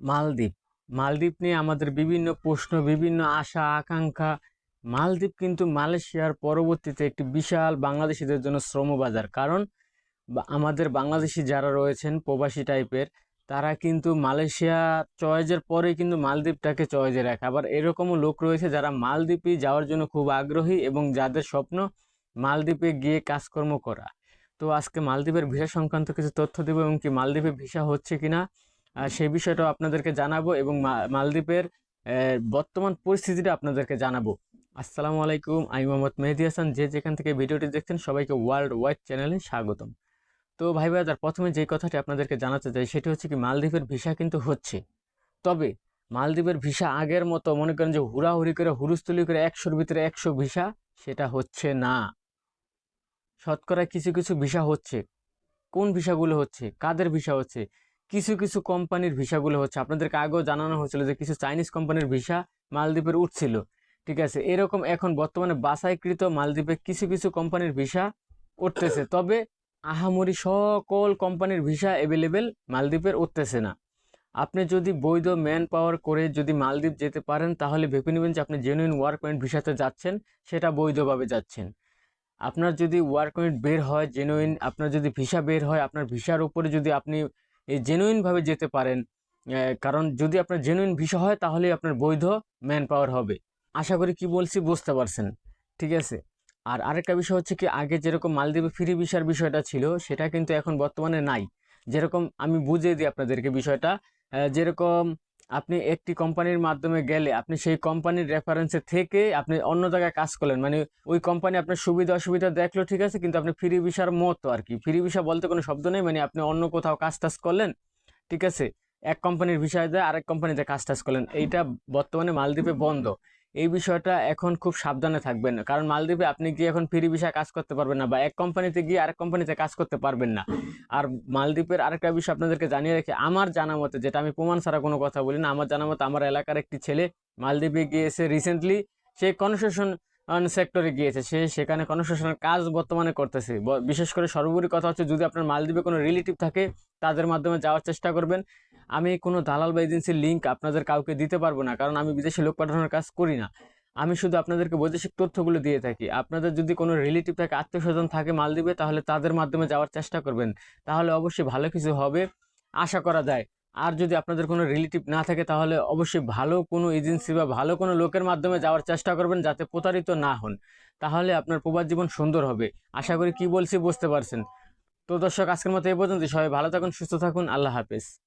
মালদ্বীপ। মালদ্বীপ নিয়ে আমাদের বিভিন্ন প্রশ্ন, বিভিন্ন আশা, আকাঙ্ক্ষা। মালদ্বীপ কিন্তু মালয়েশিয়ার পরবর্তীতে একটি বিশাল বাংলাদেশিদের জন্য শ্রমবাজার। কারণ আমাদের বাংলাদেশি যারা রয়েছেন, প্রবাসী টাইপের, তারা কিন্তু মালয়েশিয়া চয়েজের পরেই কিন্তু মালদ্বীপটাকে চয়েজে রাখে। আবার এরকমও লোক রয়েছে যারা মালদ্বীপে যাওয়ার জন্য খুব আগ্রহী এবং যাদের স্বপ্ন মালদ্বীপে গিয়ে কাজকর্ম করা। তো আজকে মালদ্বীপের ভিসা সংক্রান্ত কিছু তথ্য দেবো এবং কি মালদ্বীপে ভিসা হচ্ছে কিনা? সেই বিষয়টাও আপনাদেরকে জানাব এবং মালদ্বীপের বর্তমান পরিস্থিতিটা আপনাদেরকে জানাব। আসসালামু আলাইকুম, আমি মোহাম্মদ মেহেদি হাসান। যে যেখান থেকে ভিডিওটি দেখছেন, সবাইকে ওয়ার্ল্ড ওয়াইড চ্যানেলে স্বাগতম। তো ভাই ভাইদার প্রথমে যে কথাটি আপনাদেরকে জানাতে চাই, সেটি হচ্ছে কি, মালদ্বীপের ভিসা কিন্তু হচ্ছে। তবে মালদ্বীপের ভিসা আগের মতো মনে করেন যে হুড়াহুড়ি করে, হুরুস্থুলি করে একশোর ভিতরে একশো ভিসা, সেটা হচ্ছে না। শতকরা কিছু কিছু ভিসা হচ্ছে। কোন ভিসাগুলো হচ্ছে? কাদের ভিসা হচ্ছে? কিছু কিছু কোম্পানির ভিসাগুলো হচ্ছে। আপনাদেরকে আগেও জানানো হয়েছিল যে কিছু চাইনিজ কোম্পানির ভিসা মালদ্বীপের উঠছিল। ঠিক আছে, এরকম এখন বর্তমানে বাছাইকৃত মালদ্বীপে কিছু কিছু কোম্পানির ভিসা উঠতেছে। তবে আহামরি সকল কোম্পানির ভিসা অ্যাভেলেবেল মালদ্বীপের উঠতেছে না। আপনি যদি বৈধ ম্যান পাওয়ার করে যদি মালদ্বীপ যেতে পারেন, তাহলে ভেবে নেবেন যে আপনি জেনুইন ওয়ার্ক পয়েন্ট ভিসাতে যাচ্ছেন, সেটা বৈধভাবে যাচ্ছেন। আপনার যদি ওয়ার্ক পয়েন্ট বের হয় জেনুইন আপনার যদি ভিসা বের হয়, আপনার ভিসার উপরে যদি আপনি জেনুইনভাবে যেতে পারেন। কারণ যদি আপনার জেনুইন ভিসা হয় তাহলে আপনার বৈধ ম্যান পাওয়ার হবে। আশা করি কি বলছি বুঝতে পারছেন, ঠিক আছে? আর আরেকটা বিষয় হচ্ছে কি, আগে যেরকম মালদ্বীপে ফ্রি ভিসার বিষয়টা ছিল, সেটা কিন্তু এখন বর্তমানে নাই। যেরকম আমি বুঝিয়ে দিই আপনাদেরকে বিষয়টা যেরকম আপনি একটি কোম্পানির মাধ্যমে গেলে আপনি সেই কোম্পানির রেফারেন্সে থেকে আপনি অন্য জায়গায় কাজ করলেন। মানে ওই কোম্পানি আপনার সুবিধা অসুবিধা দেখল, ঠিক আছে? কিন্তু আপনি ফ্রি ভিসার মতো আর কি। ফ্রি ভিসা বলতে কোনো শব্দ নেই মানে আপনি অন্য কোথাও কাজ টাজ করলেন, ঠিক আছে? এক কোম্পানির ভিসায় দেয় আরেক কোম্পানিতে কাজ টাজ করলেন। এইটা বর্তমানে মালদ্বীপে বন্ধ। এই বিষয়টা এখন খুব সাবধানে থাকবেন কারণ মালদ্বীপে আপনি গিয়ে এখন ফ্রি ভিসা কাজ করতে পারবেন না বা এক কোম্পানিতে গিয়ে আরেক কোম্পানিতে কাজ করতে পারবেন না। আর মালদ্বীপের আরেকটা বিষয় আপনাদেরকে জানিয়ে রাখি, আমার জানা মতে, যেটা আমি প্রমাণ ছাড়া কোনো কথা বলি না, আমার জানা মতে আমার এলাকার একটি ছেলে মালদ্বীপে গিয়েছে রিসেন্টলি সে কনস্ট্রাকশন সেক্টরে গিয়েছে। সে সেখানে কনস্ট্রাকশনের কাজ বর্তমানে করতেছে। বিশেষ করে সর্বোপরি কথা হচ্ছে যদি আপনার মালদ্বীপে কোনো রিলেটিভ থাকে, তাদের মাধ্যমে যাওয়ার চেষ্টা করবেন। আমি কোনো দালাল বা এজেন্সির লিঙ্ক আপনাদের কাউকে দিতে পারব না, কারণ আমি বিদেশে লোক পাঠানোর কাজ করি না। আমি শুধু আপনাদেরকে বৈদেশিক তথ্যগুলো দিয়ে থাকি। আপনাদের যদি কোনো রিলেটিভ থাকে আত্মীয় স্বজন থাকে মালদ্বীপে, তাহলে তাদের মাধ্যমে যাওয়ার চেষ্টা করবেন। তাহলে অবশ্যই ভালো কিছু হবে, আশা করা যায়। আর যদি আপনাদের কোনো রিলেটিভ না থাকে, তাহলে অবশ্যই ভালো কোনো এজেন্সি বা ভালো কোনো লোকের মাধ্যমে যাওয়ার চেষ্টা করবেন, যাতে প্রতারিত না হন। তাহলে আপনার প্রবাদ জীবন সুন্দর হবে। আশা করি কি বলছি বুঝতে পারছেন। তো দর্শক, আজকের মতো এই পর্যন্ত সবাই ভালো থাকুন, সুস্থ থাকুন। আল্লাহ হাফেজ।